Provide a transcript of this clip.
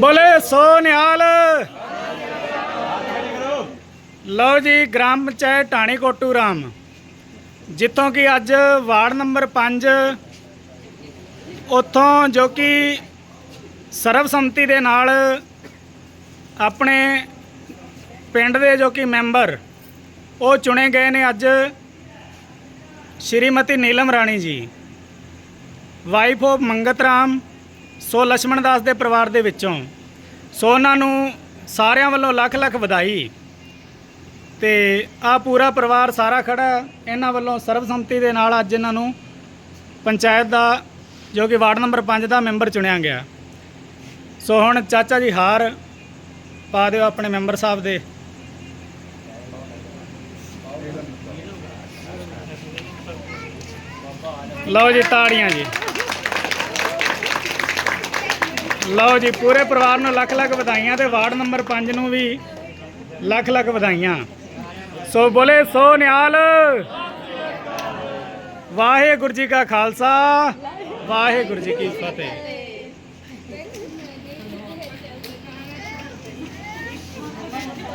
ਬੋਲੇ ਸੋ ਨਿਹਾਲ ਲਓ ਜੀ, ਗ੍ਰਾਮ ਪੰਚਾਇਤ ਢਾਣੀ ਕੋਟੂ ਰਾਮ। ਜਿੱਥੋਂ ਕਿ ਅੱਜ ਵਾਰਡ ਨੰਬਰ 5 ਉੱਥੋਂ ਜੋ ਕਿ ਸਰਬਸੰਮਤੀ ਦੇ ਨਾਲ ਆਪਣੇ ਪਿੰਡ ਦੇ ਜੋ ਕਿ ਮੈਂਬਰ, ਉਹ ਚੁਣੇ ਗਏ ਨੇ ਅੱਜ Shrimati Neelam Rani ji. Wife of Mangat Ram so Lakshman Das ਦੇ ਪਰਿਵਾਰ ਦੇ ਵਿੱਚੋਂ ਸੋ ਉਹਨਾਂ ਨੂੰ ਸਾਰਿਆਂ ਵੱਲੋਂ ਲੱਖ ਲੱਖ ਵਧਾਈ ਤੇ ਆ ਪੂਰਾ ਪਰਿਵਾਰ ਸਾਰਾ ਖੜਾ ਇਹਨਾਂ ਵੱਲੋਂ ਸਰਬਸੰਮਤੀ ਦੇ ਨਾਲ ਅੱਜ ਇਹਨਾਂ ਨੂੰ ਪੰਚਾਇਤ ਦਾ, ਜੋ ਕਿ ਵਾਰਡ ਨੰਬਰ 5 ਦਾ ਮੈਂਬਰ ਚੁਣਿਆ ਗਿਆ। ਸੋ ਹੁਣ ਚਾਚਾ ਜੀ ਹਾਰ ਪਾ ਦਿਓ ਆਪਣੇ ਮੈਂਬਰ ਸਾਹਿਬ ਦੇ। ਲਓ ਜੀ, ਤਾੜੀਆਂ ਜੀ। ਲਓ ਜੀ, ਪੂਰੇ ਪਰਿਵਾਰ ਨੂੰ ਲੱਖ ਲੱਖ ਵਧਾਈਆਂ ਤੇ ਵਾਰਡ ਨੰਬਰ 5 ਨੂੰ ਵੀ ਲੱਖ ਲੱਖ ਵਧਾਈਆਂ। ਸੋ ਬੋਲੇ ਸੋ ਨਿਹਾਲ। ਵਾਹਿਗੁਰੂ ਜੀ ਕਾ ਖਾਲਸਾ, ਵਾਹਿਗੁਰੂ ਜੀ ਕੀ ਫਤਿਹ।